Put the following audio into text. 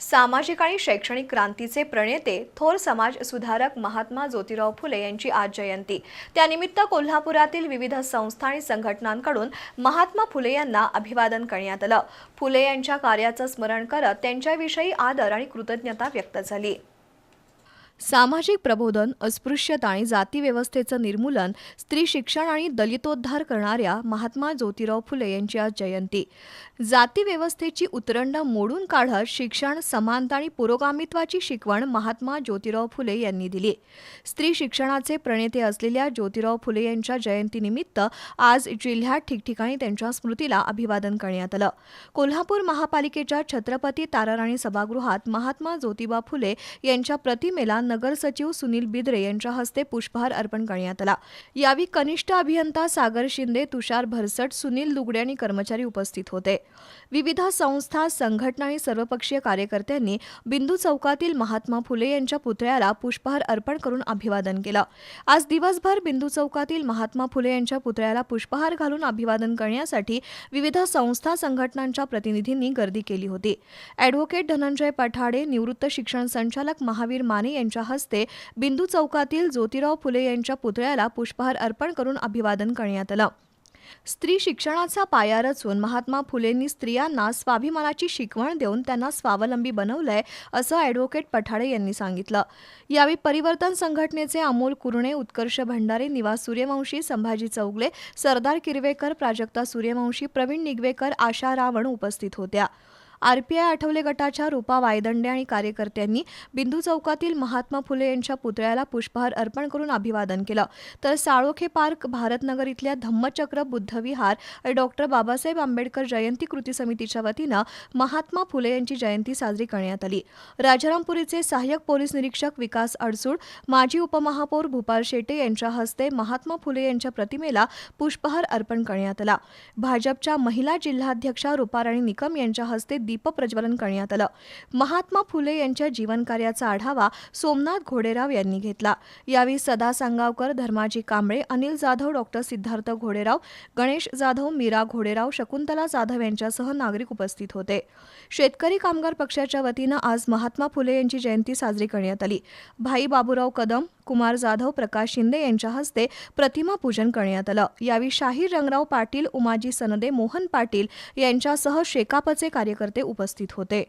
सामाजिक आणि शैक्षणिक क्रांतीचे प्रणेते थोर समाज सुधारक महात्मा ज्योतिराव फुले यांची आज जयंती. त्यानिमित्त कोल्हापुरातील विविध संस्था आणि संघटनांकडून महात्मा फुले यांना अभिवादन करण्यात आलं. फुले यांच्या कार्याचं स्मरण करत त्यांच्याविषयी आदर आणि कृतज्ञता व्यक्त झाली. सामाजिक प्रबोधन अस्पृश्यता आणि जातीव्यवस्थेचं निर्मूलन स्त्री शिक्षण आणि दलितोद्धार करणाऱ्या महात्मा ज्योतिराव फुले यांची आज जयंती. जातीव्यवस्थेची उतरंड मोडून काढत शिक्षण समानता आणि पुरोगामित्वाची शिकवण महात्मा ज्योतिराव फुले यांनी दिली. स्त्री शिक्षणाचे प्रणेते असलेल्या ज्योतिराव फुले यांच्या जयंतीनिमित्त आज जिल्ह्यात ठिकठिकाणी त्यांच्या स्मृतीला अभिवादन करण्यात आलं. कोल्हापूर महापालिकेच्या छत्रपती ताराराणी सभागृहात महात्मा ज्योतिबा फुले यांच्या प्रतिमेला नगर सचिव सुनील बिद्रे यांच्या हस्ते पुष्पहार अर्पण करण्यात आला. यावेळी कनिष्ठ अभियंता सागर शिंदे तुषार भरसट सुनील दुगडे आणि कर्मचारी उपस्थित होते. विविध संस्था संघटना आणि सर्वपक्षीय कार्यकर्त्यांनी बिंदू चौकातील महात्मा फुले यांच्या पुतळ्याला पुष्पहार अर्पण करून अभिवादन केलं. आज दिवसभर बिंदू चौकातील महात्मा फुले यांच्या पुतळ्याला पुष्पहार घालून अभिवादन करण्यासाठी विविध संस्था संघटनांच्या प्रतिनिधींनी गर्दी केली होती. ॲडव्होकेट धनंजय पठाडे निवृत्त शिक्षण संचालक महावीर माने यांच्या हस्ते बिंदू चौकातील ज्योतिराव फुले यांच्या पुतळ्याला पुष्पहार अर्पण करून अभिवादन करण्यात आलं. स्त्री शिक्षणाचा पाया रचून महात्मा फुलेंनी स्त्रियांना स्वाभिमानाची शिकवण देऊन त्यांना स्वावलंबी बनवलंय असं ॲडव्होकेट पठाडे यांनी सांगितलं. यावेळी परिवर्तन संघटनेचे अमोल कुरणे उत्कर्ष भंडारे निवास सूर्यवंशी संभाजी चौगले सरदार किरवेकर प्राजक्ता सूर्यवंशी प्रवीण निगवेकर आशा रावण उपस्थित होत्या. आरपीआय आठवले गटाच्या रूपा वायदंडे आणि कार्यकर्त्यांनी बिंदू चौकातील महात्मा फुले यांच्या पुतळ्याला पुष्पहार अर्पण करून अभिवादन केलं. तर साळोखे पार्क भारतनगर इथल्या धम्मचक्र बुद्धविहार डॉक्टर बाबासाहेब आंबेडकर जयंती कृती समितीच्या वतीनं महात्मा फुले यांची जयंती साजरी करण्यात आली. राजारामपुरीचे सहाय्यक पोलीस निरीक्षक विकास अडसूड माजी उपमहापौर भूपाल शेटे यांच्या हस्ते महात्मा फुले यांच्या प्रतिमेला पुष्पहार अर्पण करण्यात आला. भाजपच्या महिला जिल्हाध्यक्षा रुपाराणी निकम यांच्या हस्ते दीपप्रज्वलन करण्यात आलं. महात्मा फुले यांच्या जीवनकार्याचा आढावा सोमनाथ घोडेराव यांनी घेतला. यावेळी सदा सांगावकर धर्माजी कांबळे अनिल जाधव डॉक्टर सिद्धार्थ घोडेराव गणेश जाधव मीरा घोडेराव शकुंतला जाधव यांच्यासह नागरिक उपस्थित होते. शेतकरी कामगार पक्षाच्या वतीनं आज महात्मा फुले यांची जयंती साजरी करण्यात आली. भाई बाबूराव कदम कुमार जाधव प्रकाश शिंदे यांच्या हस्ते प्रतिमा पूजन करण्यात आलं. यावेळी शाहीर रंगराव पाटील उमाजी सनदे मोहन पाटील यांच्यासह शेकापचे कार्यकर्ते उपस्थित होते.